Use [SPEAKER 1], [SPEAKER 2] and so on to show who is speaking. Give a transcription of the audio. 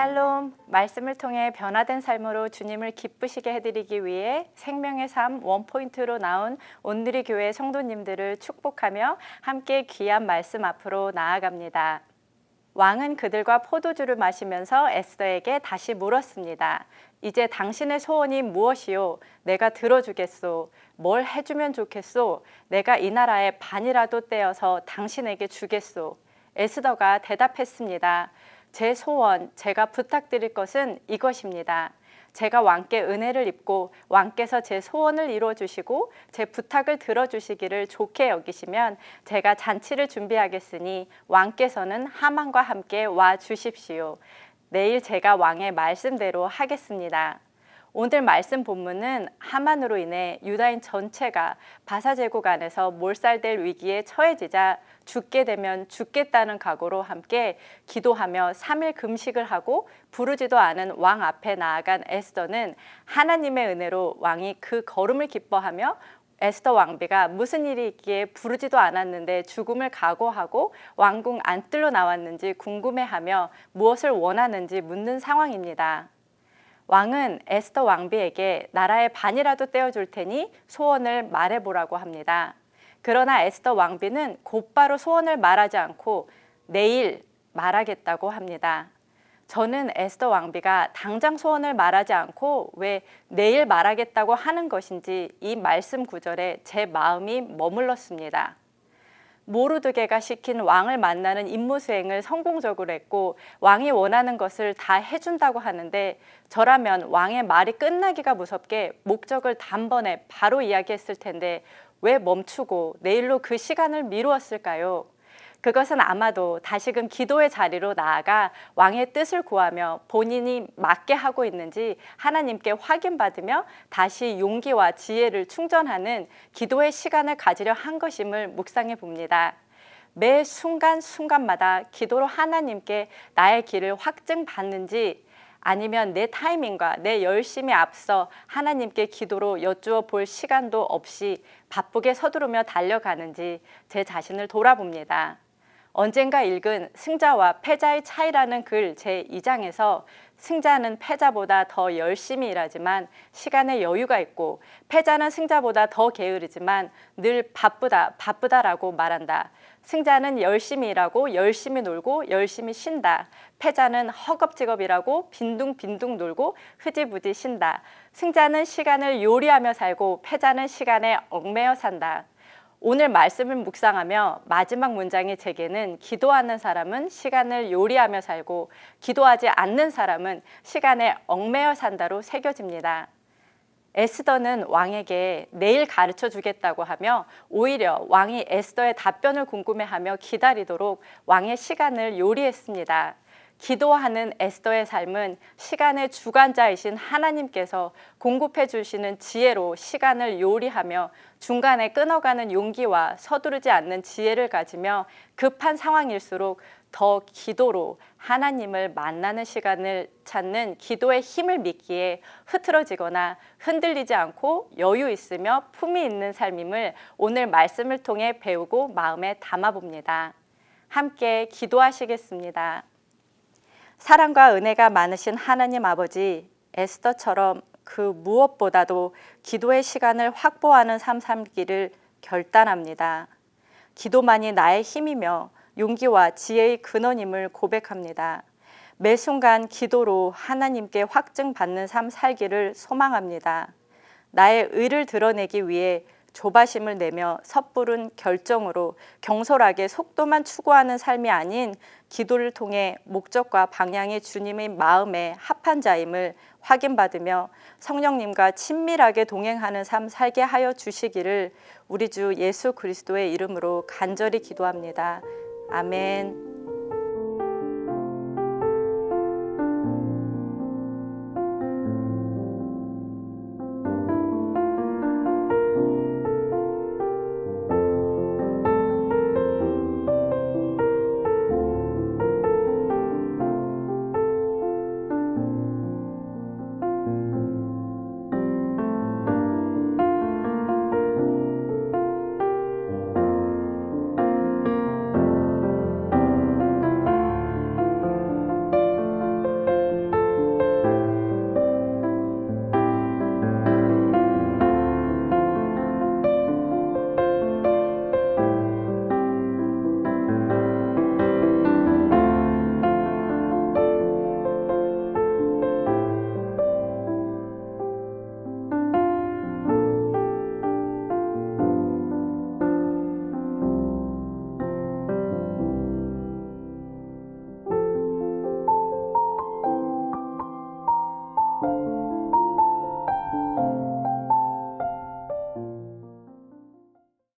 [SPEAKER 1] 샬롬 말씀을 통해 변화된 삶으로 주님을 기쁘시게 해드리기 위해 생명의 삶 원포인트로 나온 온누리 교회 성도님들을 축복하며 함께 귀한 말씀 앞으로 나아갑니다. 왕은 그들과 포도주를 마시면서 에스더에게 다시 물었습니다. 이제 당신의 소원이 무엇이요? 내가 들어주겠소. 뭘 해주면 좋겠소? 내가 이 나라의 반이라도 떼어서 당신에게 주겠소. 에스더가 대답했습니다. 제 소원, 제가 부탁드릴 것은 이것입니다. 제가 왕께 은혜를 입고 왕께서 제 소원을 이루어 주시고 제 부탁을 들어 주시기를 좋게 여기시면 제가 잔치를 준비하겠으니 왕께서는 하만과 함께 와 주십시오. 내일 제가 왕의 말씀대로 하겠습니다. 오늘 말씀 본문은 하만으로 인해 유다인 전체가 바사 제국 안에서 몰살될 위기에 처해지자 죽게 되면 죽겠다는 각오로 함께 기도하며 3일 금식을 하고 부르지도 않은 왕 앞에 나아간 에스더는 하나님의 은혜로 왕이 그 걸음을 기뻐하며 에스더 왕비가 무슨 일이 있기에 부르지도 않았는데 죽음을 각오하고 왕궁 안뜰로 나왔는지 궁금해하며 무엇을 원하는지 묻는 상황입니다. 왕은 에스더 왕비에게 나라의 반이라도 떼어줄 테니 소원을 말해보라고 합니다. 그러나 에스더 왕비는 곧바로 소원을 말하지 않고 내일 말하겠다고 합니다. 저는 에스더 왕비가 당장 소원을 말하지 않고 왜 내일 말하겠다고 하는 것인지 이 말씀 구절에 제 마음이 머물렀습니다. 모르드게가 시킨 왕을 만나는 임무 수행을 성공적으로 했고 왕이 원하는 것을 다 해준다고 하는데 저라면 왕의 말이 끝나기가 무섭게 목적을 단번에 바로 이야기했을 텐데 왜 멈추고 내일로 그 시간을 미루었을까요? 그것은 아마도 다시금 기도의 자리로 나아가 왕의 뜻을 구하며 본인이 맞게 하고 있는지 하나님께 확인받으며 다시 용기와 지혜를 충전하는 기도의 시간을 가지려 한 것임을 묵상해 봅니다. 매 순간순간마다 기도로 하나님께 나의 길을 확증받는지 아니면 내 타이밍과 내 열심이 앞서 하나님께 기도로 여쭈어 볼 시간도 없이 바쁘게 서두르며 달려가는지 제 자신을 돌아봅니다. 언젠가 읽은 승자와 패자의 차이라는 글 제 2장에서 승자는 패자보다 더 열심히 일하지만 시간에 여유가 있고 패자는 승자보다 더 게으르지만 늘 바쁘다 바쁘다라고 말한다. 승자는 열심히 일하고 열심히 놀고 열심히 쉰다. 패자는 허겁지겁 일하고 빈둥빈둥 놀고 흐지부지 쉰다. 승자는 시간을 요리하며 살고 패자는 시간에 얽매여 산다. 오늘 말씀을 묵상하며 마지막 문장의 제게는 기도하는 사람은 시간을 요리하며 살고 기도하지 않는 사람은 시간에 얽매여 산다로 새겨집니다. 에스더는 왕에게 내일 가르쳐 주겠다고 하며 오히려 왕이 에스더의 답변을 궁금해하며 기다리도록 왕의 시간을 요리했습니다. 기도하는 에스더의 삶은 시간의 주관자이신 하나님께서 공급해 주시는 지혜로 시간을 요리하며 중간에 끊어가는 용기와 서두르지 않는 지혜를 가지며 급한 상황일수록 더 기도로 하나님을 만나는 시간을 찾는 기도의 힘을 믿기에 흐트러지거나 흔들리지 않고 여유 있으며 품이 있는 삶임을 오늘 말씀을 통해 배우고 마음에 담아봅니다. 함께 기도하시겠습니다. 사랑과 은혜가 많으신 하나님 아버지 에스더처럼 그 무엇보다도 기도의 시간을 확보하는 삶 살기를 결단합니다. 기도만이 나의 힘이며 용기와 지혜의 근원임을 고백합니다. 매 순간 기도로 하나님께 확증받는 삶 살기를 소망합니다. 나의 의를 드러내기 위해 조바심을 내며 섣부른 결정으로 경솔하게 속도만 추구하는 삶이 아닌 기도를 통해 목적과 방향이 주님의 마음에 합한 자임을 확인받으며 성령님과 친밀하게 동행하는 삶 살게 하여 주시기를 우리 주 예수 그리스도의 이름으로 간절히 기도합니다. 아멘.